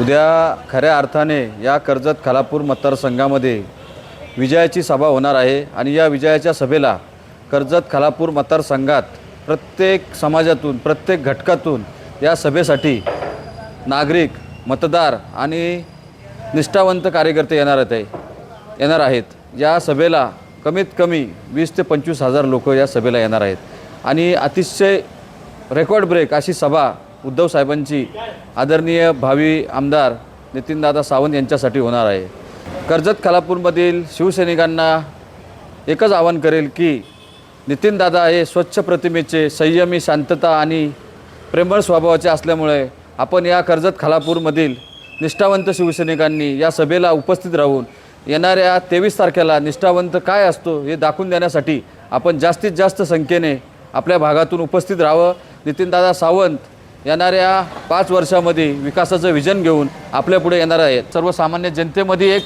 उद्या खऱ्या अर्थाने या कर्जत खालापूर मतदारसंघामध्ये विजयाची सभा होणार आहे आणि या विजयाच्या सभेला कर्जत खालापूर मतदारसंघात प्रत्येक समाजातून प्रत्येक घटकातून या सभेसाठी नागरिक मतदार आणि निष्ठावंत कार्यकर्ते येणार आहेत येणार आहेत. या सभेला कमीत कमी वीस ते पंचवीस हजार लोक या सभेला येणार आहेत. आणि अतिशय रेकॉर्ड ब्रेक अशी सभा उद्धव साहेबांची आदरणीय भावी आमदार नितीनदादा सावंत यांच्यासाठी होणार आहे. कर्जत खालापूरमधील शिवसैनिकांना एकच आवाहन करेल की नितीनदादा हे स्वच्छ प्रतिमेचे संयमी शांतता आणि प्रेमळ स्वभावाचे असल्यामुळे आपण या कर्जत खालापूरमधील निष्ठावंत शिवसैनिकांनी या सभेला उपस्थित राहून येणाऱ्या तेवीस तारखेला निष्ठावंत काय असतो हे दाखवून देण्यासाठी आपण जास्तीत जास्त संख्येने आपल्या भागातून उपस्थित राहावं. नितीनदादा सावंत येणाऱ्या पाच वर्षामध्ये विकासाचं विजन घेऊन आपल्यापुढे येणार आहे. सर्वसामान्य जनतेमध्ये एक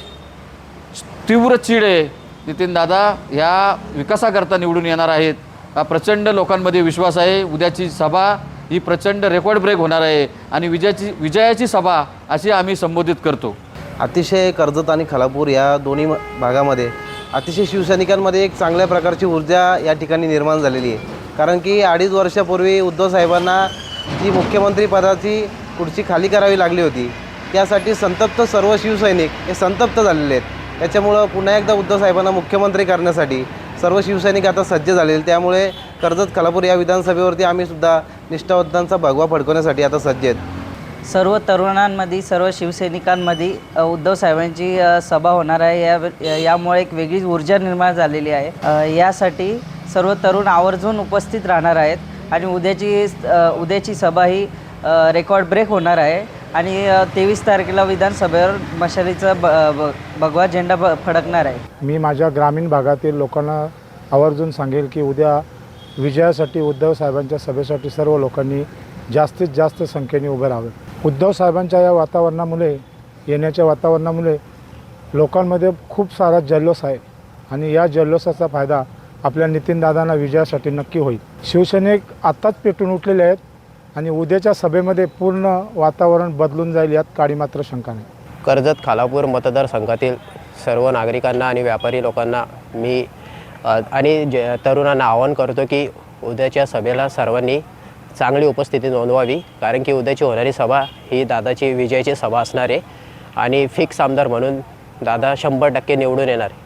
तीव्र चीड आहे. नितीनदादा ह्या विकासाकरता निवडून येणार आहेत. हा प्रचंड लोकांमध्ये विश्वास आहे. उद्याची सभा ही प्रचंड रेकॉर्ड ब्रेक होणार आहे. आणि विजयाची विजयाची सभा अशी आम्ही संबोधित करतो. अतिशय कर्जत आणि खालापूर या दोन्ही भागामध्ये अतिशय शिवसैनिकांमध्ये एक चांगल्या प्रकारची ऊर्जा या ठिकाणी निर्माण झालेली आहे. कारण की अडीच वर्षापूर्वी उद्धव साहेबांना जी मुख्यमंत्री पदाची खुर्ची खाली करावी लागली होती. त्यासाठी संतप्त सर्व शिवसैनिक हे संतप्त झालेले आहेत. त्याच्यामुळं पुन्हा एकदा उद्धव साहेबांना मुख्यमंत्री करण्यासाठी सर्व शिवसैनिक आता सज्ज झालेले त्यामुळे कर्जत खालापूर या विधानसभेवरती आम्ही सुद्धा निष्ठावंतांचा भगवा फडकवण्यासाठी आता सज्ज आहेत. सर्व तरुणांमध्ये सर्व शिवसैनिकांमध्ये उद्धव साहेबांची सभा होणार आहे. या यामुळे एक वेगळीच ऊर्जा निर्माण झालेली आहे. यासाठी सर्व तरुण आवर्जून उपस्थित राहणार आहेत. आणि उद्याची उद्याची सभा ही रेकॉर्ड ब्रेक होणार आहे. आणि तेवीस तारखेला विधानसभेवर मशालीचा ब ब- भगवा झेंडा ब फडकणार आहे. मी माझ्या ग्रामीण भागातील लोकांना आवर्जून सांगेल की उद्या विजयासाठी उद्धव साहेबांच्या सभेसाठी सर्व लोकांनी जास्तीत जास्त संख्येने उभे राहावे. उद्धव साहेबांच्या या वातावरणामुळे येण्याच्या वातावरणामुळे लोकांमध्ये खूप सारा जल्लोष आहे. आणि या जल्लोषाचा फायदा आपल्या नितीनदादांना विजयासाठी नक्की होईल. शिवसैनिक आत्ताच पेटून उठलेले आहेत आणि उद्याच्या सभेमध्ये पूर्ण वातावरण बदलून जाईल यात काळी मात्र शंका नाही. कर्जत खालापूर मतदारसंघातील सर्व नागरिकांना आणि व्यापारी लोकांना मी आणि जे तरुणांना आवाहन करतो की उद्याच्या सभेला सर्वांनी चांगली उपस्थिती नोंदवावी कारण की उद्याची होणारी सभा ही दादाची विजयाची सभा असणार आहे. आणि फिक्स आमदार म्हणून दादा शंभर टक्के निवडून येणार आहे.